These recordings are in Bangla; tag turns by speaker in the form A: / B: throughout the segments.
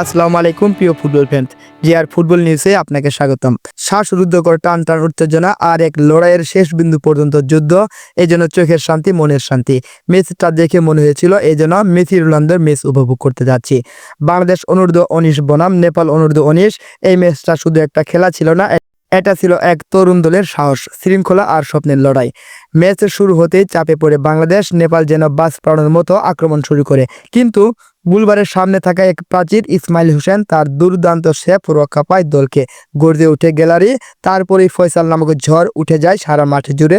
A: আসসালামু আলাইকুম, প্রিয় ফুটবল ফ্যান জিয়ার ফুটবল নিউজে আপনাকে স্বাগতম। শ্বাসরুদ্ধকর টান টান উত্তেজনা আর এক লড়াইয়ের শেষ বিন্দু পর্যন্ত যুদ্ধ, এই জন্য চোখের শান্তি, মনের শান্তি। ম্যাচটা দেখে মনে হয়েছিল, এই জন্য মেসি রোনালদোর ম্যাচ উপভোগ করতে যাচ্ছি। বাংলাদেশ অনূর্ধ্ব উনিশ বনাম, নেপাল অনূর্ধ্ব উনিশ, এই ম্যাচটা শুধু একটা খেলা ছিল না এটা ছিল এক তরুণ দলের সাহস, শৃঙ্খলা আর স্বপ্নের লড়াই। ম্যাচ শুরু হতেই চাপে পড়ে বাংলাদেশ, নেপাল যেন বাস পাড়ানোর মতো আক্রমণ শুরু করে। কিন্তু বুলবারের সামনে থাকা এক প্রাচীর ইসমাইল হোসেন তার দুর্দান্ত শেপ রক্ষা পায় দলকে। গর্জে উঠে গ্যালারি, তারপরেই ফয়সাল নামক ঝড় উঠে যায় সারা মাঠে জুড়ে।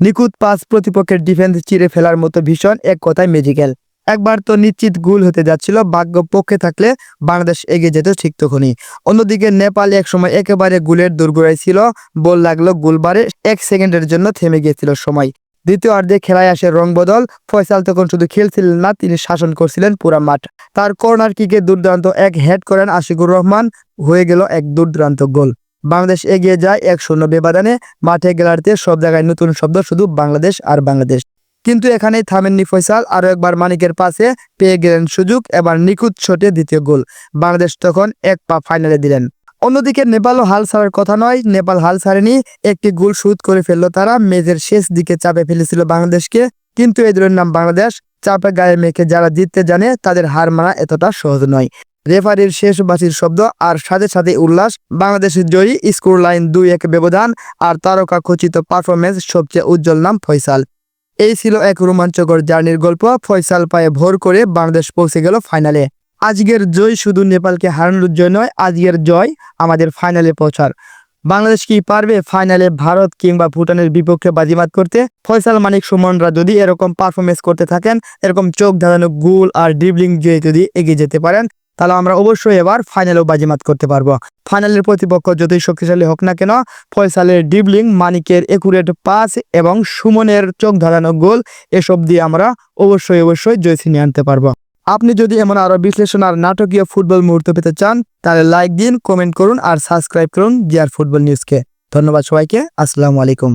A: নিখুঁত পাস প্রতিপক্ষের ডিফেন্স চিরে ফেলার মতো ভীষণ এক কথায় ম্যাজিক্যাল একবার তো নিশ্চিত গোল হতে যাচ্ছিল, ভাগ্য পক্ষে থাকলে বাংলাদেশ এগিয়ে যেত ঠিক তখনই। অন্যদিকে নেপাল এক সময় একেবারে গোলের দোরগোড়ায় ছিল, বল লাগল গোলবারে এক সেকেন্ডের জন্য থেমে গিয়েছিল সময়। দ্বিতীয় অর্ধে খেলায় আসে রং বদল, ফয়সাল তখন শুধু খেলছিলেন না, তিনি শাসন করছিলেন পুরা মাঠ। তার কর্নার কিকে দুর্দান্ত এক হেড করেন আশিকুর রহমান, হয়ে গেল এক দুর্দান্ত গোল। বাংলাদেশ এগিয়ে যায় এক শূন্য ব্যবধানে, মাঠে গ্যালারিতে সব জায়গায় নতুন শব্দ, শুধু বাংলাদেশ আর বাংলাদেশ। কিন্তু এখানেই থামেননি ফয়সাল। আরও একবার মানিকের পাশে পেয়ে গেলেন সুযোগ, এবার নিখুঁত শটে দ্বিতীয় গোল। বাংলাদেশ তখন এক পা ফাইনালে দিলেন। অন্যদিকে নেপালও হাল ছাড়ার কথা নয়, নেপাল হাল ছাড়েনি, একটি গোল শুট করে ফেলল তারা, মেজের শেষ দিকে চাপে ফেলেছিল বাংলাদেশকে। কিন্তু এই দলের নাম বাংলাদেশ, চাপে গায়ে মেখে যারা জিততে জানে, তাদের হার মানা এতটা সহজ নয়। রেফারির শেষ বাসির শব্দ আর সাথে সাথে উল্লাস বাংলাদেশের জয়ী স্কোর লাইন দুই এক ব্যবধান, আর তারকা খচিত পারফরমেন্স সবচেয়ে উজ্জ্বল নাম ফয়সাল। এই ছিল এক রোমাঞ্চকর জার্নির গল্প। ফয়সাল পায়ে ভোর করে বাংলাদেশ পৌঁছে গেল ফাইনালে। আজকের জয় শুধু নেপালকে হারানোর জয় নয়, আজকের জয় আমাদের ফাইনালে পৌঁছার। বাংলাদেশ কি পারবে ফাইনালে ভারত কিংবা ভুটানের বিপক্ষে বাজিমাত করতে? ফয়সাল, মানিক, সুমনরা যদি এরকম পারফরমেন্স করতে থাকেন, এরকম চোখ ধাঁধানো গোল আর ড্রিবলিং দিয়ে যদি এগিয়ে যেতে পারেন তাহলে আমরা অবশ্যই এবার ফাইনালেও বাজিমাত করতে পারব। ফাইনালের প্রতিপক্ষ যতই শক্তিশালী হোক না কেন, ফয়সালের ডিবলিং মানিকের একুরেট পাস এবং সুমনের চোখ ধরানো গোল, এসব দিয়ে আমরা অবশ্যই অবশ্যই জয় ছিনিয়ে আনতে পারব। আপনি যদি এমন আরও বিশ্লেষণ আর নাটকীয় ফুটবল মুহূর্ত পেতে চান, তাহলে লাইক দিন কমেন্ট করুন আর সাবস্ক্রাইব করুন জিয়ার ফুটবল নিউজকে ধন্যবাদ সবাইকে, আসসালামু আলাইকুম।